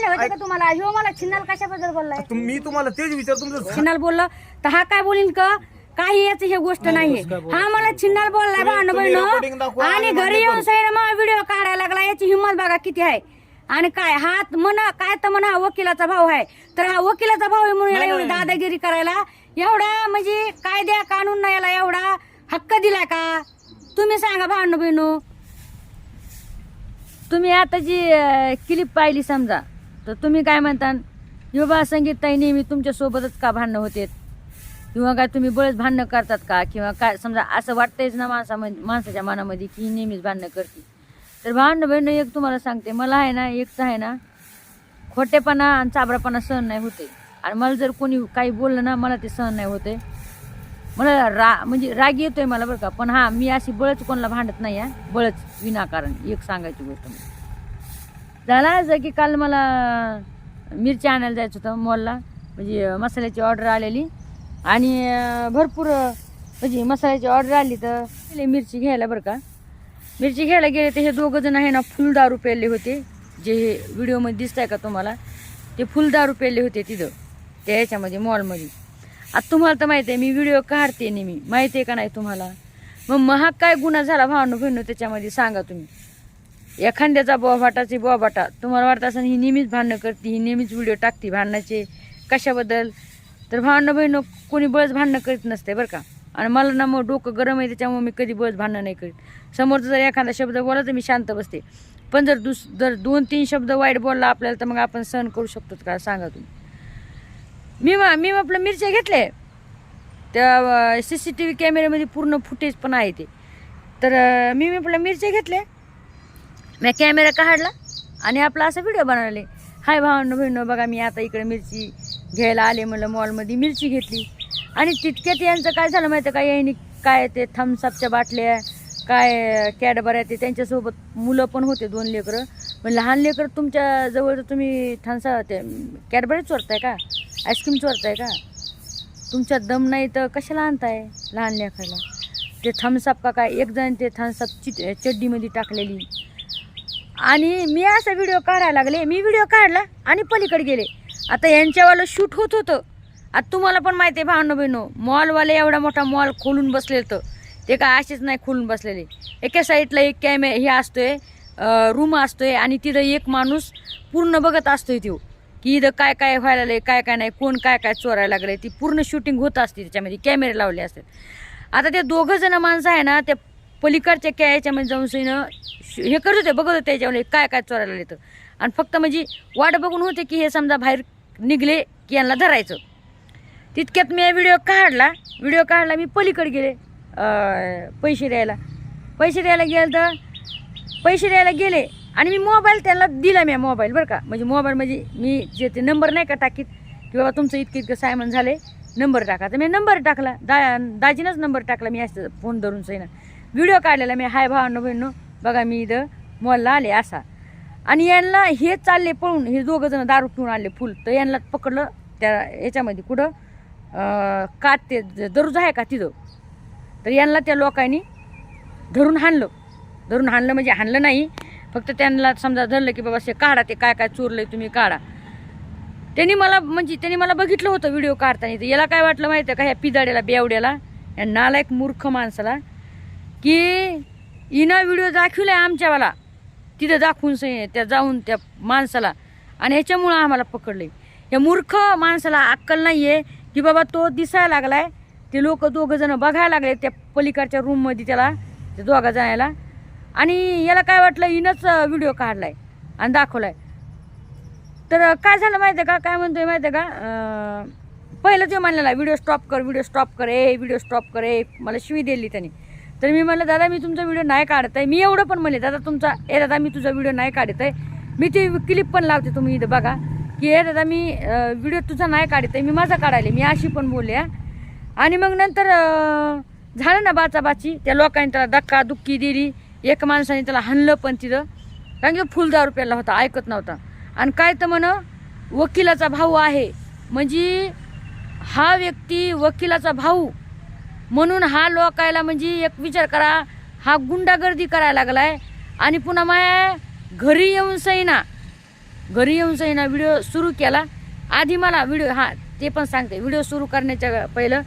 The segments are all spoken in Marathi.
म्हणले होते का तुम्हाला? मला छिन्नाल कशाबद्दल बोललाय? तुम- मी तुम्हाला तेच विचार तुमचं छिन्नाल बोललं? तर हा काय बोलीन का? काही याच हे गोष्ट नाहीये. हा मला छिन्नाल बोललाय भांडण तुम्ही recording दाखवा आणि आणि घरी येऊन. सैन मग व्हिडिओ काढायला लागला. याची हिंमत बघा किती आहे. आणि काय? हा म्हणा काय तर म्हणा हा वकिलाचा भाऊ आहे. तर हा वकिलाचा भाऊ आहे म्हणून याला एवढी दादागिरी करायला. एवढा म्हणजे कायद्या कानून नाही याला एवढा हक्क दिलाय का? तुम्ही सांगा भांडण बहिणू तुम्ही आता जी क्लिप पाहिली समजा तर तुम्ही काय म्हणता? युवा संगीतताई नेहमी तुमच्यासोबतच का भांडणं होते? किंवा काय तुम्ही बळच भांडणं करतात का? किंवा काय समजा असं वाटतंयच ना माणसा माणसाच्या मनामध्ये की ही नेहमीच भांडणं करते. तर भांडणं भांडणं एक तुम्हाला सांगते. मला आहे ना एक तर आहे ना खोटेपणा आणि चाबरापणा सहन नाही होते. आणि मला जर कोणी काही बोललं ना मला ते सहन नाही होते. मला रा म्हणजे राग येतोय मला बरं का. पण हां मी अशी बळच कोणाला भांडत नाही आहे बळच विनाकारण एक सांगायची गोष्ट म्हणजे. झाला असं की काल मला मिरची आणायला जायचं होतं मॉलला. म्हणजे मसाल्याची ऑर्डर आलेली. आणि भरपूर म्हणजे मसाल्याची ऑर्डर आली तर मिरची घ्यायला बरं का. मिरची घ्यायला गेले तर हे दोघं जण आहे ना फुल दारू पेरले होते. जे हे व्हिडिओमध्ये दिसत आहे का तुम्हाला? ते फुल दारू पेरले होते तिथं त्या ह्याच्यामध्ये मॉलमध्ये. आता तुम्हाला तर माहिती आहे मी व्हिडिओ काढते नेहमी. माहिती आहे का नाही तुम्हाला? मग महाग काय गुन्हा झाला भावनं बहिणू त्याच्यामध्ये सांगा तुम्ही. एखाद्याचा बोबाटाची बोबाटा तुम्हाला वाटत असं ही नेहमीच भांडणं करते ही नेहमीच व्हिडिओ टाकते भांडणाचे. कशाबद्दल? तर भांडणं बहिणं कोणी बळच भांडणं करीत नसते बरं का. आणि मला ना मग डोकं गरम आहे त्याच्यामुळे मी कधी बळच भांडणं नाही करीत. समोरचा जर एखादा शब्द बोला तर मी शांत बसते. पण जर दुस जर दोन तीन शब्द वाईट बोलला आपल्याला तर मग आपण सहन करू शकतो का? सांगा तुम्ही. मी मा- मी आपलं मिरच्या घेतले त्या सी सी टी व्ही कॅमेऱ्यामध्ये पूर्ण फुटेज पण आहे ते. तर मी मी आपल्या मिरच्या घेतल्या. मी कॅमेरा काढला आणि आपला असा व्हिडिओ बनवले हाय भावांनो बहिणो बघा मी आता इकडे मिरची घ्यायला आले म्हणलं मॉलमध्ये मिरची घेतली. आणि तितक्यात यांचं काय झालं माहिती का? यांनी काय ते थम्सअपच्या बाटल्या काय कॅडबऱ्या ते त्यांच्यासोबत मुलं पण होते दोन लेकरं. पण लहान लेकरं तुमच्या जवळ तर तुम्ही थम्सा ते कॅडबऱ्या चोरताय का? आईस्क्रीम चोरताय का? तुमच्या दम नाही तर कशाला आणताय लहान लेकराला? ते थम्सअप का काय? एक जण ते थम्सअप चिट चड्डीमध्ये टाकलेली. आणि मी असा व्हिडिओ काढायला लागले. मी व्हिडिओ काढला आणि पलीकडे गेले. आता यांच्यावालं शूट होत होतं. आता तुम्हाला पण माहिती आहे भावनो बहिणो मॉलवाले एवढा मोठा मॉल खोलून बसले तर. ते काय असेच नाही खोलून बसलेले. एका साईडला एक कॅमे हे असतोय रूम असतोय आणि तिथं एक माणूस पूर्ण बघत असतोय तो की इथं काय काय व्हायला लागले काय काय नाही कोण काय काय चोरायला लागले ती पूर्ण शूटिंग होत असते त्याच्यामध्ये. कॅमेरे लावले असतात. आता ते दोघं जण माणसं आहे ना त्या पलीकडच्या क्या याच्यामध्ये जाऊन सईनं श- हे करत होते बघत होते त्याच्यामध्ये काय काय चोरायला येतं आणि फक्त म्हणजे वाट बघून होते की हे समजा बाहेर निघले की यांना धरायचं. तितक्यात मी व्हिडिओ काढला. व्हिडिओ काढला मी पलीकडे गेले पैसे द्यायला. पैसे द्यायला गेलं तर पैसे द्यायला गेले आणि मी मोबाईल त्यांना दिला मी मोबाईल बरं का. म्हणजे मोबाईल म्हणजे मी जे ते नंबर नाही का टाकीत की बाबा तुमचं इतकं इतकं सायमन झाले नंबर टाका. तर मी नंबर टाकला दा दाजीनंच नंबर टाकला मी असं फोन धरून सईनं. व्हिडिओ काढलेला मी. हाय भावांनो बहिणू बघा मी इथं मॉलला आले असा. आणि यांना हे चालले पळून हे दोघं जण दारू पिऊन आले फुल. तर यांना पकडलं त्या याच्यामध्ये कुठं? का कात ते दरुज आहे का तिथं? तर यांना त्या लोकांनी धरून हाणलं. धरून हाणलं म्हणजे हाणलं नाही. फक्त त्यांना समजा धरलं की बाबा से काढा ते काय काय चोरलं तुम्ही काढा. त्यांनी मला म्हणजे त्यांनी मला बघितलं होतं व्हिडिओ काढताना. तर याला काय वाटलं माहिती आहे का? ह्या पिदाड्याला बेवड्याला या नालायक मूर्ख माणसाला की हिनं व्हिडिओ दाखवलाय आमच्यावाला. तिथं दाखवून त्या जाऊन त्या माणसाला. आणि ह्याच्यामुळं आम्हाला पकडले. या मूर्ख माणसाला अक्कल नाही आहे की बाबा तो दिसायला लागलाय. ते लोक दोघंजणं बघायला लागले त्या पलीकडच्या रूममध्ये त्याला त्या दोघा जायला आणि याला काय वाटलं हिनंच व्हिडिओ काढलाय आणि दाखवलाय. तर काय झालं माहिती आहे का? काय म्हणतोय माहिती आहे का पहिलं ते म्हणलेला व्हिडिओ स्टॉप कर व्हिडिओ स्टॉप कर ए व्हिडिओ स्टॉप कर ए मला शिवी दिली त्यांनी. तर मी म्हणलं दादा मी तुमचा व्हिडिओ नाही काढत आहे मी एवढं पण म्हणले दादा तुमचा ए दादा मी तुझा व्हिडिओ नाही काढत आहे मी ती क्लिप पण लावते तुम्ही इथं बघा की ए दादा मी व्हिडिओ तुझा नाही काढत आहे मी माझा काढायला. मी अशी पण बोलले आणि मग नंतर झालं ना बाचाबाची त्या लोकांनी त्याला धक्का दुःखी दिली. एक माणसाने त्याला हाणलं पण तिथं. कारण की फुल दारू रुपयाला होता ऐकत नव्हता. आणि काय तर म्हण वकिलाचा भाऊ आहे. म्हणजे हा व्यक्ती वकिलाचा भाऊ म्हणून हा लोकायला म्हणजे एक विचार करा हा गुंडागर्दी करायला लागलाय. आणि पुन्हा माया घरी येऊन सैना घरी येऊन सईना व्हिडिओ सुरू केला. आधी मला व्हिडिओ हा ते पण सांगते. व्हिडिओ सुरू करण्याच्या पहिलं.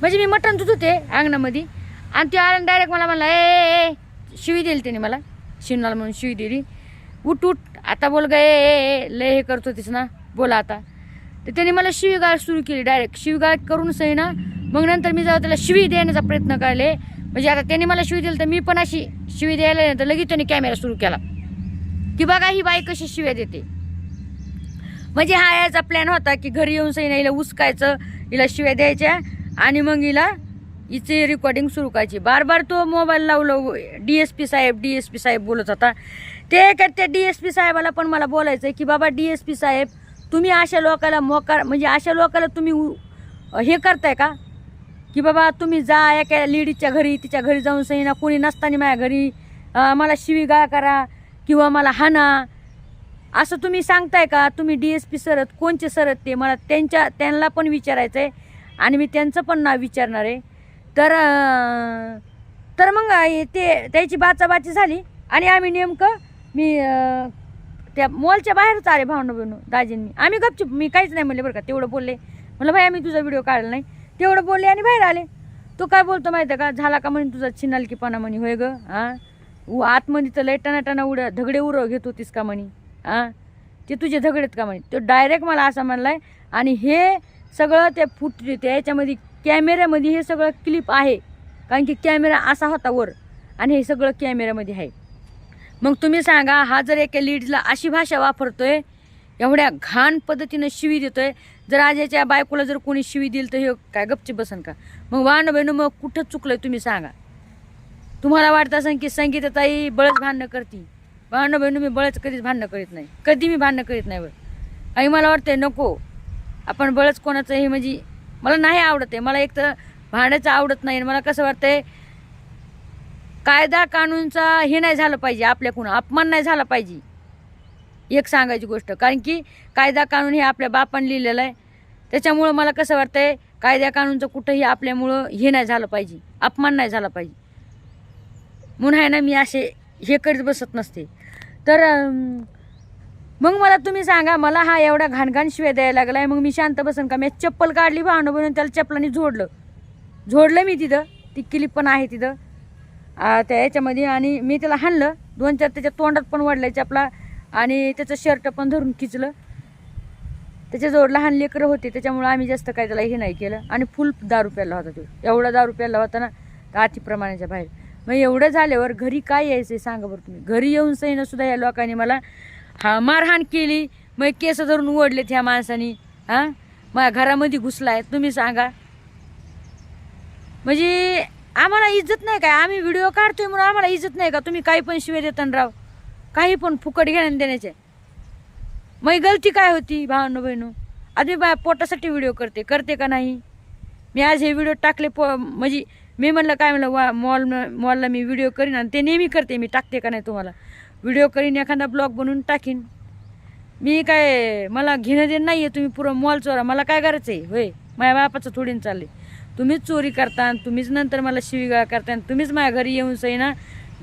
म्हणजे मी मटण धुत होते अंगणामध्ये. आणि ते आलं डायरेक्ट मला म्हणला ए, शिवी दिली त्याने मला. शिवनाला म्हणून शिवी दिली. उठ उठ आता बोल ग ए, लय हे करत होतीस ना बोला आता. तर त्याने मला शिवीगाळ सुरू केली डायरेक्ट शिवीगाळ करून सैना मग नंतर मी जेव्हा त्याला शिवी देण्याचा प्रयत्न करले. म्हणजे आता त्याने मला शिवी दिली तर मी पण अशी शिवी द्यायला नाही तर लगेच त्याने कॅमेरा सुरू केला. की बघा ही बाई कशी शिव्या देते. म्हणजे हा याचा प्लॅन होता की घरी येऊन सईन हिला उचकायचं हिला शिव्या द्यायच्या आणि मग हिला हिची रेकॉर्डिंग सुरू करायची. बार बार तो मोबाईल लावलो. डी एस पी साहेब डी एस पी साहेब बोलत होता. ते काय त्या डी एस पी साहेबाला पण मला बोलायचं आहे की बाबा डी एस पी साहेब तुम्ही अशा लोकाला मोकार म्हणजे अशा लोकाला तुम्ही उ- हे करताय का? की बाबा तुम्ही जा एका लेडीजच्या घरी तिच्या घरी जाऊन सईना कोणी नसताना माझ्या घरी मला शिवीगाळ करा किंवा मला हाना. असं तुम्ही सांगताय का? तुम्ही डी एस पी सरत कोणचे सरत ते? मला त्यांच्या त्यांना पण विचारायचं आहे आणि मी त्यांचं पण नाव विचारणार आहे. तर तर मग हे ते त्याची बाचाबाची झाली आणि आम्ही नेमकं मी त्या मॉलच्या बाहेरच आले भावना बनू दाजींनी. आम्ही गपचूप मी काहीच नाही म्हणले बरं का तेवढं बोलले. म्हणलं भाई आम्ही तुझा व्हिडिओ काढला नाही. तेवढं बोलले आणि बाहेर आले. तू काय बोलतो माहिती आहे का? झाला का म्हणे तुझा चिनालकीपणा म्हणे होय ग? हां उ- आतमध्ये तर लय टना उड धगडे उरव घेत होतीस का म्हणे? हां ते तुझे झगडेत का म्हणे? तो डायरेक्ट मला असं म्हणलाय आणि हे सगळं ते फुट त्या याच्यामध्ये कॅमेऱ्यामध्ये हे सगळं क्लिप आहे. कारण की कॅमेरा असा होता वर आणि हे सगळं कॅमेऱ्यामध्ये आहे. मग तुम्ही सांगा हा जर एका लीडला अशी भाषा वापरतोय एवढ्या घाण पद्धतीनं शिवी देतोय जर आज याच्या बायकोला जर कोणी शिवी दिली तर हे काय गपची बसन का? मग वाहन बहिण मग कुठं चुकलंय तुम्ही सांगा. तुम्हाला वाटतं असं की संगीताताई बळच भांडणं करती. भांडणं बहिण मी बळच कधीच भांडणं करीत नाही. कधी मी भांडणं करीत नाही बरं. आणि मला वाटतंय नको. आपण बळच कोणाचं हे म्हणजे मला नाही आवडत आहे. मला एक तर भांडायचं आवडत नाही आणि मला कसं वाटतंय कायदा कानूनचा हे नाही झालं पाहिजे आपल्याकडून. अपमान नाही झाला पाहिजे. एक सांगायची गोष्ट. कारण की कायदा कानून हे आपल्या बापाने लिहिलेलं आहे. त्याच्यामुळं मला कसं वाटतंय कायदा कानूनचं कुठंही आपल्यामुळं हे नाही झालं पाहिजे. अपमान नाही झाला पाहिजे. म्हणून आहे ना मी असे हे करीत बसत नसते. तर मग मला तुम्ही सांगा मला हा एवढा घाणघाण शिवाय द्यायला लागला आहे मग मी शांत बसन का? मी चप्पल काढली भावनं बनवून त्याला चप्पलाने झोडलं झोडलं मी तिथं. ती क्लिप पण आहे तिथं. त्या याच्यामध्ये आणि मी त्याला हाणलं. दोन चार त्याच्या तोंडात पण वाढलंय चपला. आणि त्याचं शर्ट पण धरून खिचलं. त्याच्याजवळ लहान लेकरं होते त्याच्यामुळे आम्ही जास्त काय त्याला हे नाही केलं. आणि फुल दारू प्यायला होता तो. एवढा दारू प्यायला होता ना तर अतिप्रमाणाच्या बाहेर. मग एवढं झाल्यावर घरी काय यायचं सांगा बरं तुम्ही. घरी येऊन सईनं सुद्धा या लोकांनी मला हा मारहाण केली. मग केस धरून ओढलेत ह्या माणसानी. हां? माझ्या घरामध्ये घुसलाय तुम्ही सांगा. म्हणजे आम्हाला इज्जत नाही काय? आम्ही व्हिडिओ काढतोय म्हणून आम्हाला इज्जत नाही का? तुम्ही काही पण शिवे देताना राव. काही पण फुकट घेण्या देण्याचे. मग गलती काय होती भावांनो बहिणू? आधी बा पोटासाठी व्हिडिओ करते करते का नाही? मी आज हे व्हिडिओ टाकले पो म्हणजे मी म्हणलं काय म्हणलं वा मॉल मॉलला मी व्हिडिओ करीन आणि ते नेहमी करते मी टाकते का नाही तुम्हाला? व्हिडिओ करीन एखादा ब्लॉग बनवून टाकीन. मी काय मला घेणं देणं नाही आहे तुम्ही पुरं मॉल चोरा मला काय करायचं आहे? होय माझ्या बापाचं थोडीन चालले तुम्हीच चोरी करता आणि तुम्हीच नंतर मला शिवीगाळ करता आणि तुम्हीच माझ्या घरी येऊन सही ना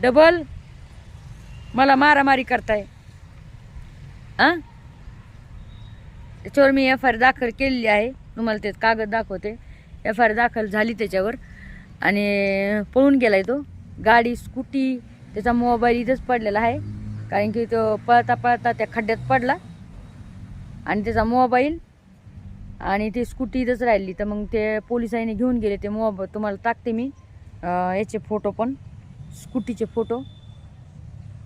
डबल मला मारामारी करताय. हां त्याच्यावर मी एफ आय आर दाखल केलेली आहे. तुम्हाला ते कागद दाखवते. एफ आय आर दाखल झाली त्याच्यावर. आणि पळून गेलाय तो. गाडी स्कूटी त्याचा मोबाईल इथंच पडलेला आहे. कारण की तो पळता पळता त्या खड्ड्यात पडला. आणि त्याचा मोबाईल आणि ती स्कूटी इथंच राहिली. तर मग ते पोलिसांनी घेऊन गेले. ते मोबाईल तुम्हाला टाकते मी. याचे फोटो पण. स्कूटीचे फोटो.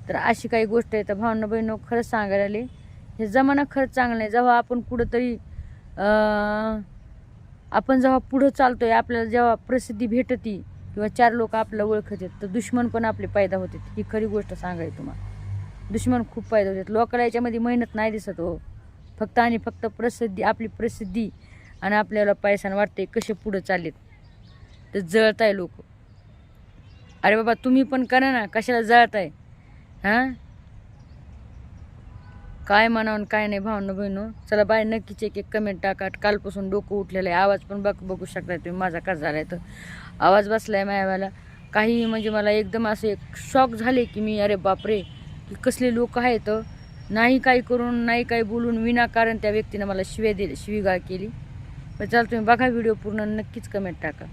तर अशी काही गोष्ट आहे. तर भावना बहिणं खरंच सांगायला आले हे जमाना खरंच चांगलं आहे जेव्हा आपण कुठंतरी आपण जेव्हा पुढं चालतोय आपल्याला जेव्हा प्रसिद्धी भेटती किंवा चार लोक आपल्याला ओळखतात तर दुश्मन पण आपले पैदा होते ही खरी गोष्ट सांगाय तुम्हाला. दुश्मन खूप पैदा होतात. लोकांना याच्यामध्ये मेहनत नाही दिसत हो. फक्त आणि फक्त प्रसिद्धी आपली प्रसिद्धी आणि आपल्याला पैशानं वाटते कसे पुढं चाललेत. तर जळताय लोक. अरे बाबा तुम्ही पण करा ना. कशाला जळताय? हां? काय म्हणावं काय नाही भावनं बहिणू. चला बाय नक्कीच एक एक कमेंट टाका. कालपासून डोकं उठलेलं आहे. आवाज पण बघ बघू शकताय तुम्ही. माझा का झाला आहे तर. आवाज बसला आहे माझ्यावाला काही म्हणजे मला एकदम असं एक शॉक झाले की मी अरे बापरे की कसले लोक आहेत नाही काही करून नाही काही बोलून विनाकारण त्या व्यक्तीनं मला शिव्या दिली शिवीगाळ केली. पण चला तुम्ही बघा व्हिडिओ पूर्ण. नक्कीच कमेंट टाका.